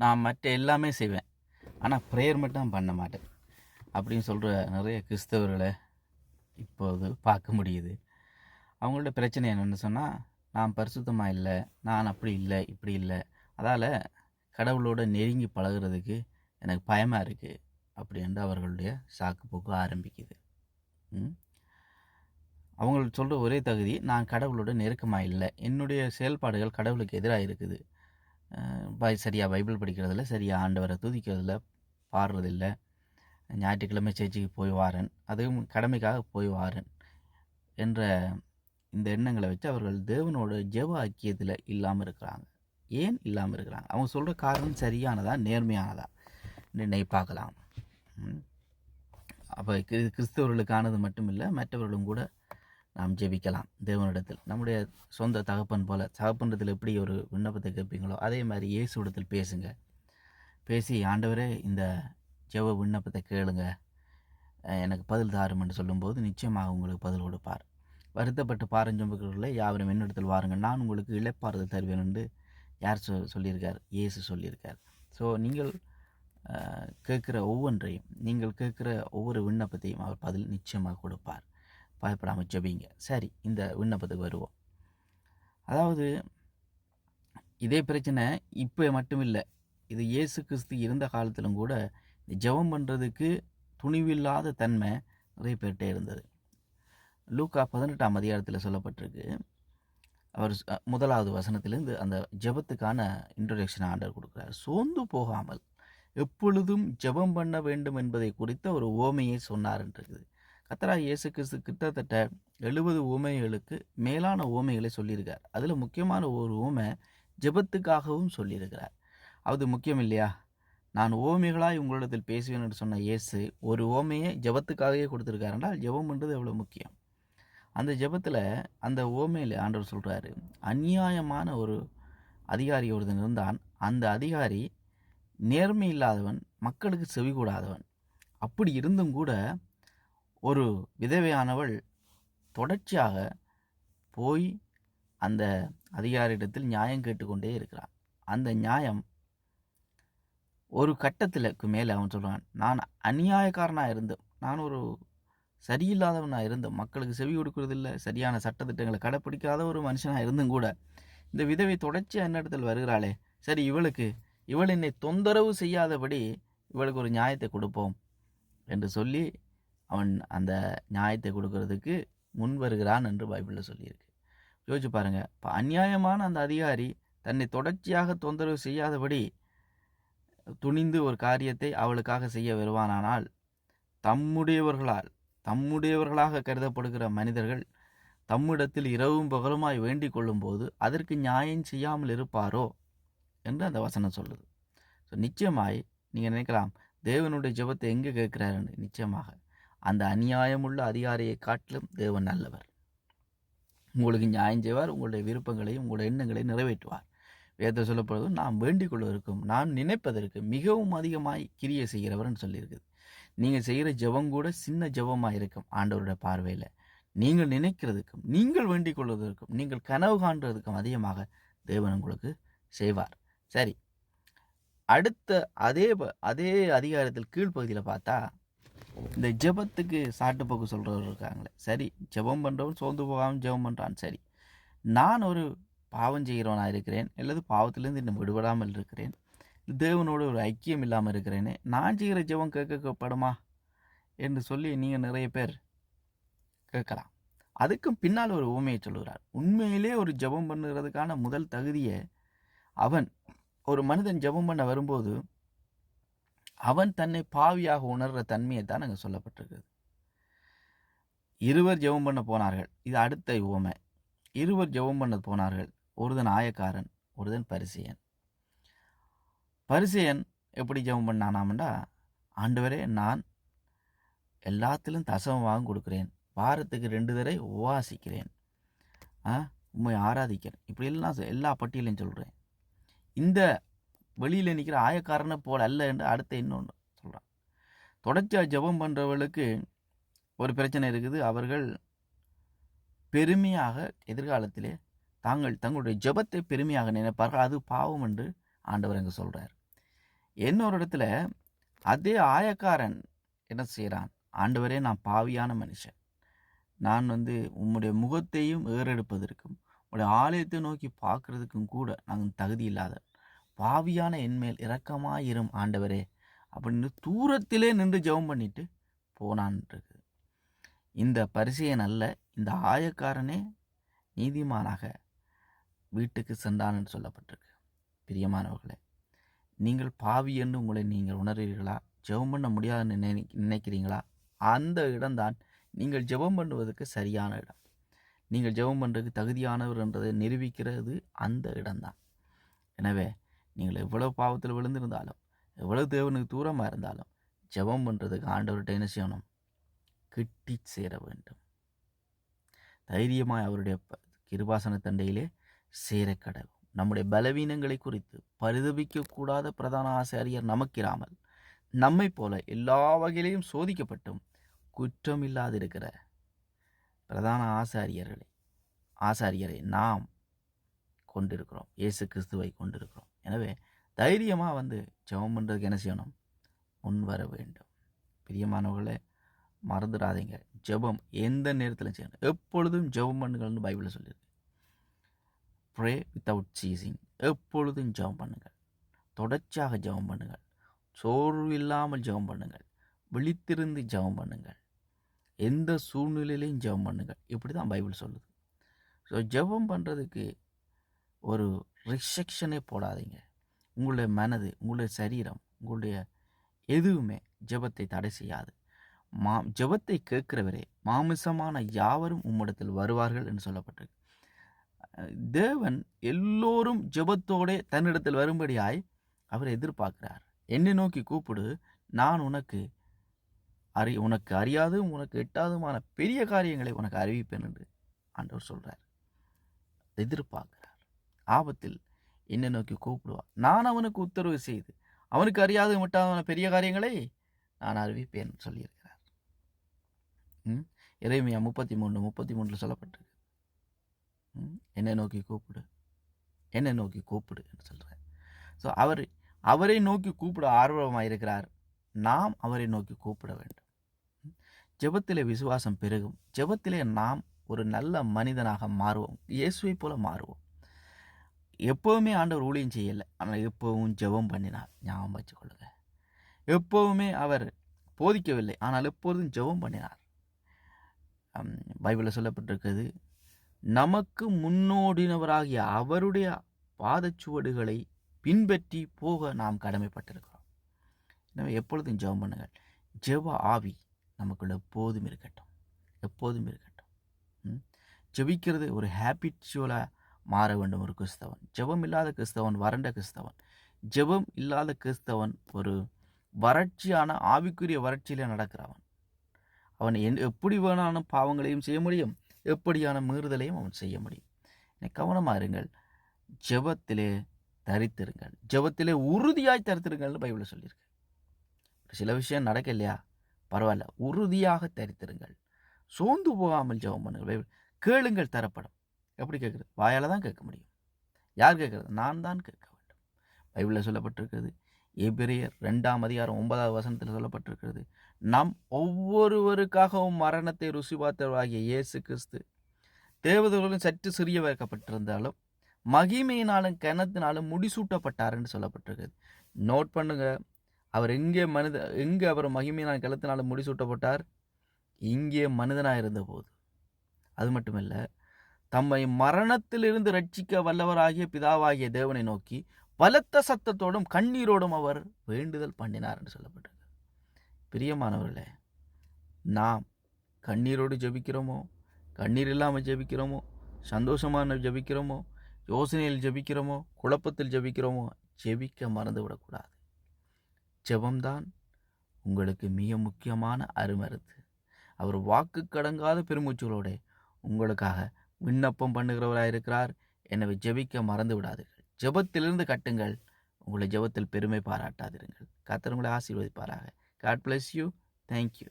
நான் மற்ற எல்லாமே செய்வேன். ஆனால் ப்ரேயர் மட்டும் பண்ண மாட்டேன். அப்படின்னு சொல்கிற நிறைய கிறிஸ்தவர்களை இப்போது பார்க்க முடியுது. அவங்களோட பிரச்சனை என்னென்னு சொன்னால் நான் பரிசுத்தமாக இல்லை நான் அப்படி இல்லை இப்படி இல்லை. அதால் கடவுளோட நெருங்கி பழகுறதுக்கு எனக்கு பயமாக இருக்குது அப்படின்ட்டு அவர்களுடைய சாக்கு போக்கு ஆரம்பிக்குது. அவங்களுக்கு அவங்க சொல்கிற ஒரே தகுதி நான் கடவுளோட நெருக்கமாக இல்லை. என்னுடைய செயல்பாடுகள் கடவுளுக்கு எதிராக இருக்குது. பை சரியாக பைபிள் படிக்கிறதில்ல சரியாக ஆண்டவரை துதிக்கிறதில்ல பாடுறதில்ல. ஞாயிற்றுக்கிழமை சேர்ச்சிக்கு போய் வாரன் அதுவும் கடமைக்காக போய் வாரன் என்ற இந்த எண்ணங்களை வச்சு அவர்கள் தேவனோட ஜெவ ஐக்கியத்தில் இல்லாமல் இருக்கிறாங்க. ஏன் இல்லாமல் இருக்கிறாங்க? அவங்க சொல்கிற காரணம் சரியானதா நேர்மையானதா? நினை பார்க்கலாம். அப்போ கிறிஸ்தவர்களுக்கானது மட்டுமில்லை மற்றவர்களும் கூட நாம் ஜெபிக்கலாம் தேவனிடத்தில். நம்முடைய சொந்த தகப்பன் போல தகப்பனிடத்தில் எப்படி ஒரு விண்ணப்பத்தை கேட்பீங்களோ அதே மாதிரி இயேசுவிடத்தில் பேசுங்க. பேசி ஆண்டவரே இந்த ஜெப விண்ணப்பத்தை கேளுங்க. எனக்கு பதில் தாரும் என்று சொல்லும்போது நிச்சயமாக உங்களுக்கு பதில் கொடுப்பார். வருத்தப்பட்டு பாரஞ்சொம்புகிறவர்களே யாவரும் என்னிடத்தில் வாருங்கள். நான் உங்களுக்கு இழப்பாறுதல் தருவேன் என்று யார் சொ சொல்லியிருக்கார்? இயேசு சொல்லியிருக்கார். ஸோ நீங்கள் கேட்குற ஒவ்வொன்றையும் நீங்கள் கேட்குற ஒவ்வொரு விண்ணப்பத்தையும் அவர் பதில் நிச்சயமாக கொடுப்பார். பயப்படாமல் ஜபிங்க. சரி இந்த விண்ணப்பத்துக்கு வருவோம். அதாவது இதே பிரச்சனை இப்போ மட்டும் இல்லை இது இயேசு கிறிஸ்து இருந்த காலத்திலும் கூட இந்த ஜெபம் பண்ணுறதுக்கு துணிவில்லாத தன்மை நிறைய பேர்கிட்ட இருந்தது. லூக்கா பதினெட்டாம் அதிகாரத்தில் சொல்லப்பட்டிருக்கு. அவர் முதலாவது வசனத்திலேருந்து அந்த ஜெபத்துக்கான இன்ட்ரொடக்ஷன் ஆண்டர் கொடுக்குறார். சோர்ந்து போகாமல் எப்பொழுதும் ஜெபம் பண்ண வேண்டும் என்பதை குறித்த ஒரு ஓமையை சொன்னார்ன்றது கத்தரா இயேசு கிறிஸ்து கிட்டத்தட்ட எழுபது ஓமைகளுக்கு மேலான ஓமைகளை சொல்லியிருக்கார். அதில் முக்கியமான ஒரு ஓமை ஜெபத்துக்காகவும் சொல்லியிருக்கிறார். அது முக்கியம் இல்லையா? நான் ஓமைகளாய் உங்களிடத்தில் பேசுவேன் என்று சொன்ன இயேசு ஒரு ஓமையை ஜெபத்துக்காகவே கொடுத்துருக்காரு என்றால் ஜெபம்ன்றது எவ்வளோ முக்கியம்? அந்த ஜெபத்தில் அந்த ஓமையில் ஆண்டவர் சொல்கிறாரு அநியாயமான ஒரு அதிகாரி ஒருத்தன் இருந்தான். அந்த அதிகாரி நேர்மை இல்லாதவன் மக்களுக்கு செவி கூடாதவன். அப்படி இருந்தும் கூட ஒரு விதவையானவள் தொடர்ச்சியாக போய் அந்த அதிகாரியிடத்தில் நியாயம் கேட்டுக்கொண்டே இருக்கிறான். அந்த நியாயம் ஒரு கட்டத்திற்கு மேலே அவன் சொல்கிறான் நான் அநியாயக்காரனாக இருந்தேன். நான் ஒரு சரியில்லாதவனாக இருந்தேன். மக்களுக்கு செவி கொடுக்கறதில்ல. சரியான சட்டத்திட்டங்களை கடைப்பிடிக்காத ஒரு மனுஷனாக இருந்தும் கூட இந்த விதவை தொடர்ச்சியாக என்னிடத்தில் வருகிறாளே? சரி இவளுக்கு இவள் என்னை தொந்தரவு செய்யாதபடி இவளுக்கு ஒரு நியாயத்தை கொடுப்போம் என்று சொல்லி அவன் அந்த நியாயத்தை கொடுக்கறதுக்கு முன் வருகிறான் என்று பைபிளில் சொல்லியிருக்கு. யோசிச்சு பாருங்க. இப்போ அநியாயமான அந்த அதிகாரி தன்னை தொடர்ச்சியாக தொந்தரவு செய்யாதபடி துணிந்து ஒரு காரியத்தை அவளுக்காக செய்ய வருவானானால் தம்முடையவர்களால் தம்முடையவர்களாக கருதப்படுகிற மனிதர்கள் தம்மிடத்தில் இரவும் பகலுமாய் வேண்டிக் கொள்ளும்போது அதற்கு நியாயம் செய்யாமல் இருப்பாரோ என்று அந்த வசனம் சொல்லுது. ஸோ நிச்சயமாய் நீங்கள் நினைக்கலாம் தேவனுடைய ஜெபத்தை எங்கே கேட்குறாருன்னு நிச்சயமாக. அந்த அநியாயமுள்ள அதிகாரியை காட்டிலும் தேவன் நல்லவர். உங்களுக்கு நியாயம் செய்வார் உங்களுடைய விருப்பங்களையும் உங்களுடைய எண்ணங்களையும் நிறைவேற்றுவார். வேதத்தை சொல்லப்படுவது நாம் வேண்டிக் கொள்வதற்கும் நாம் நினைப்பதற்கு மிகவும் அதிகமாய் கிரியை செய்கிறவர்னு சொல்லியிருக்குது. நீங்கள் செய்கிற ஜெபம் கூட சின்ன ஜெபமாக இருக்கும் ஆண்டவருடைய பார்வையில். நீங்கள் நினைக்கிறதுக்கும் நீங்கள் வேண்டிக் கொள்வதற்கும் நீங்கள் கனவு காண்றதுக்கும் அதிகமாக தேவன் உங்களுக்கு செய்வார். சரி. அடுத்த அதே ப- அதே அதிகாரத்தில் கீழ்ப்பகுதியில் பார்த்தா இந்த ஜெபத்துக்கு சாட்டுப்போக்கு சொல்கிறவர் இருக்காங்களே. சரி ஜெபம் பண்ணுறவன் சோர்ந்து போகாமல் ஜெபம் பண்ணுறான் சரி நான் ஒரு பாவம் செய்கிறவனாக இருக்கிறேன் அல்லது பாவத்திலேருந்து இன்னும் விடுபடாமல் இருக்கிறேன் தேவனோட ஒரு ஐக்கியம் இல்லாமல் இருக்கிறேனே நான் செய்கிற ஜெபம் கேட்கப்படுமா? என்று சொல்லி நீங்கள் நிறைய பேர் கேட்கலாம். அதுக்கும் பின்னால் ஒரு ஊமையை சொல்கிறார் உண்மையிலே ஒரு ஜெபம் பண்ணுறதுக்கான முதல் தகுதியை அவன் ஒரு மனிதன் ஜெபம் பண்ண வரும்போது அவன் தன்னை பாவியாக உணர்கிற தன்மையை தான் அங்கே சொல்லப்பட்டிருக்குது. இருவர் ஜெபம் பண்ண போனார்கள். இது அடுத்த உவமை. இருவர் ஜெபம் பண்ண போனார்கள். ஒருதன் ஆயக்காரன் ஒருதன் பரிசையன். பரிசையன் எப்படி ஜெபம் பண்ணானாமண்டா ஆண்டவரே நான் எல்லாத்திலும் தசமமாக கொடுக்குறேன். வாரத்துக்கு ரெண்டு தடவை உபாசிக்கிறேன். ஆ உண்மை ஆராதிக்கிறேன். இப்படி எல்லாம் எல்லா பட்டியலையும் சொல்கிறேன் இந்த வெளியில் நிற்கிற ஆயக்காரனை போல் அல்ல என்று அடுத்த இன்னொன்று சொல்கிறான் தொடர்ச்சியாக ஜெபம் பண்ணுறவர்களுக்கு ஒரு பிரச்சனை இருக்குது. அவர்கள் பெருமையாக எதிர்காலத்திலே தாங்கள் தங்களுடைய ஜெபத்தை பெருமையாக நினைப்பார்கள். அது பாவம் என்று ஆண்டவர் இங்கே சொல்கிறார் இன்னொரு இடத்துல அதே ஆயக்காரன் என்ன செய்கிறான் ஆண்டவரே நான் பாவியான மனுஷன். நான் வந்து உம்முடைய முகத்தையும் ஏறெடுப்பதற்கும் உங்களுடைய ஆலயத்தை நோக்கி பார்க்குறதுக்கும் கூட நாங்கள் தகுதி இல்லாத பாவியான என்மேல் இரக்கமாயிரும் ஆண்டவரே. அப்படின்னு தூரத்திலே நின்று ஜெபம் பண்ணிட்டு போனான் இருக்குது இந்த பரிசையன் அல்ல இந்த ஆயக்காரனே நீதிமானாக வீட்டுக்கு சென்றான்னு சொல்லப்பட்டிருக்கு. பிரியமானவர்களே நீங்கள் பாவி என்று உங்களை நீங்கள் உணர்கிறீர்களா? ஜெபம் பண்ண முடியாதுன்னு நினை நினைக்கிறீங்களா? அந்த இடம்தான் நீங்கள் ஜெபம் பண்ணுவதற்கு சரியான இடம். நீங்கள் ஜெபம் பண்ணுறதுக்கு தகுதியானவர் என்றதை நிரூபிக்கிறது அந்த இடம்தான். எனவே நீங்கள் எவ்வளோ பாவத்தில் விழுந்திருந்தாலும் எவ்வளவு தேவனுக்கு தூரமாக இருந்தாலும் ஜெபம் பண்ணுறதுக்கு ஆண்டவர்கிட்ட என்ன செய்யணும்? கிட்டி சேர வேண்டும். தைரியமாக அவருடைய ப- கிருபாசன தண்டையிலே சேர கடவும் நம்முடைய பலவீனங்களை குறித்து பரிதபிக்கக்கூடாத பிரதான ஆசாரியர் நமக்கிராமல் நம்மை போல எல்லா வகையிலையும் சோதிக்கப்பட்டும் குற்றம் இல்லாதிருக்கிற பிரதான ஆசாரியர்களை ஆசாரியரை நாம் கொண்டிருக்கிறோம். இயேசு கிறிஸ்துவை கொண்டிருக்கிறோம். எனவே தைரியமாக வந்து ஜெபம் பண்ணுறதுக்கு என்ன செய்யணும்? முன் வர வேண்டும். பிரியமானவர்களே மறந்துடாதீங்க. ஜெபம் எந்த நேரத்தில் செய்யணும். எப்பொழுதும் ஜெபம் பண்ணுங்கள்னு பைபிளில் சொல்லியிருக்கு. ப்ரே வித்தவுட் சீசிங் எப்பொழுதும் ஜெபம் பண்ணுங்கள். தொடர்ச்சியாக ஜெபம் பண்ணுங்கள். சோர்வு இல்லாமல் ஜெபம் பண்ணுங்கள். விழித்திருந்து ஜெபம் பண்ணுங்கள். எந்த சூழ்நிலையிலையும் ஜெபம் பண்ணுங்கள். இப்படி தான் பைபிள் சொல்லுது. ஸோ ஜெபம் பண்ணுறதுக்கு ஒரு ரிஸ்ட்ரிக்ஷனே போடாதீங்க. உங்களுடைய மனது உங்களுடைய சரீரம் உங்களுடைய எதுவுமே ஜெபத்தை தடை செய்யாது. மா ஜெபத்தை கேட்கிறவரே மாமிசமான யாவரும் உம்மிடத்தில் வருவார்கள் என்று சொல்லப்பட்டிருக்கு. தேவன் எல்லோரும் ஜெபத்தோடே தன்னிடத்தில் வரும்படியாய் அவர் எதிர்பார்க்கிறார். என்னை நோக்கி கூப்பிடு நான் உனக்கு அறி உனக்கு அறியாதும் உனக்கு எட்டாதுமான பெரிய காரியங்களை உனக்கு அறிவிப்பேன் என்று ஆண்டவர் சொல்கிறார் எதிர்பார்க்க ஆபத்தில் என்னை நோக்கி கூப்பிடுவான். நான் அவனுக்கு உத்தரவு செய்து அவனுக்கு அறியாது எட்டாதமான பெரிய காரியங்களை நான் அறிவிப்பேன் சொல்லியிருக்கிறார். ம்? இறைமையா முப்பத்தி மூணு முப்பத்தி மூணில் சொல்லப்பட்டிருக்கு. ம், என்னை நோக்கி கூப்பிடு. என்னை நோக்கி கூப்பிடு என்று சொல்கிறார் ஸோ அவர் அவரை நோக்கி கூப்பிட ஆர்வமாக இருக்கிறார் நாம் அவரை நோக்கி கூப்பிட வேண்டும். ஜெபத்திலே விசுவாசம் பெருகும். ஜெபத்திலே நாம் ஒரு நல்ல மனிதனாக மாறுவோம். இயேசுவை போல மாறுவோம். எப்போவுமே ஆண்டவர் ஊழியம் செய்யலை. ஆனால் எப்போவும் ஜெபம் பண்ணினார். ஞாபகம் வச்சுக்கொள்ளுங்க. எப்போவுமே அவர் போதிக்கவில்லை. ஆனால் எப்பொழுதும் ஜெபம் பண்ணினார். பைபிளில் சொல்லப்பட்டிருக்கிறது நமக்கு முன்னோடினவராகிய அவருடைய பாதச்சுவடுகளை பின்பற்றி போக நாம் கடமைப்பட்டிருக்கிறோம். எனவே எப்பொழுதும் ஜெபம் பண்ணுங்கள். ஜெப ஆவி நமக்குள்ள எப்போதும் இருக்கட்டும். எப்போதும் இருக்கட்டும். ஜெபிக்கிறது ஒரு ஹேபிச்சுவலாக மாற வேண்டும் ஒரு கிறிஸ்தவன். ஜெபம் இல்லாத கிறிஸ்தவன் வறண்ட கிறிஸ்தவன். ஜெபம் இல்லாத கிறிஸ்தவன் ஒரு வறட்சியான ஆவிக்குரிய வறட்சியில் நடக்கிறவன் அவன். என் எப்படி வேணாலும் பாவங்களையும் செய்ய முடியும். எப்படியான மீறுதலையும் அவன் செய்ய முடியும். என்னை கவனமாக இருங்கள். ஜெபத்திலே தரித்திருங்கள். ஜெபத்திலே உறுதியாய் தரித்திருங்கள்னு பைபிளில் சொல்லியிருக்கு. சில விஷயம் நடக்க இல்லையா பரவாயில்ல. உறுதியாக தரித்திருங்கள். சோர்ந்து போகாமல் ஜெபம் பண்ணுங்கள். பைபிள் கேளுங்கள் தரப்படும். எப்படி கேட்குறது? வாயால் தான் கேட்க முடியும். யார் கேட்குறது? நான் தான் கேட்க வேண்டும். பைபிளில் சொல்லப்பட்டிருக்கிறது எபிரேயர் ரெண்டாம் அதிகாரம் ஒன்பதாவது வசனத்தில் சொல்லப்பட்டிருக்கிறது நம் ஒவ்வொருவருக்காகவும் மரணத்தை ருசி பார்த்தவராகிய இயேசு கிறிஸ்து தேவதர்களும் சற்று சிறிய வைக்கப்பட்டிருந்தாலும் மகிமையினாலும் கனத்தினாலும் முடிசூட்டப்பட்டார் என்று சொல்லப்பட்டிருக்கிறது. நோட் பண்ணுங்க அவர் எங்கே மனித எங்கே அவர் மகிமையினால் கலத்தினாலும் முடிசூட்டப்பட்டார்? இங்கே மனிதனாக இருந்தபோது அது மட்டுமல்ல தம்மை மரணத்திலிருந்து ரட்சிக்க வல்லவராகிய பிதாவாகிய தேவனை நோக்கி பலத்த சத்தத்தோடும் கண்ணீரோடும் அவர் வேண்டுதல் பண்ணினார் என்று சொல்லப்பட்டது பிரியமானவர்களே நாம் கண்ணீரோடு ஜெபிக்கிறோமோ? கண்ணீர் இல்லாமல் ஜெபிக்கிறோமோ? சந்தோஷமான ஜெபிக்கிறோமோ? யோசனையில் ஜெபிக்கிறோமோ? குழப்பத்தில் ஜபிக்கிறோமோ? ஜெபிக்க மறந்து விடக்கூடாது ஜெபம்தான் உங்களுக்கு மிக முக்கியமான அருமருத்து அவர் வாக்கு கடங்காத பெருமூச்சுகளோட உங்களுக்காக விண்ணப்பம் பண்ணுகிறவராக இருக்கிறார் எனவே ஜெபிக்க மறந்து விடாதீர்கள் ஜெபத்திலிருந்து கட்டுங்கள். உங்களை ஜெபத்தில் பெருமை பாராட்டாதிருங்கள். கத்தர் உங்களை ஆசீர்வதிப்பாராக. God bless you thank you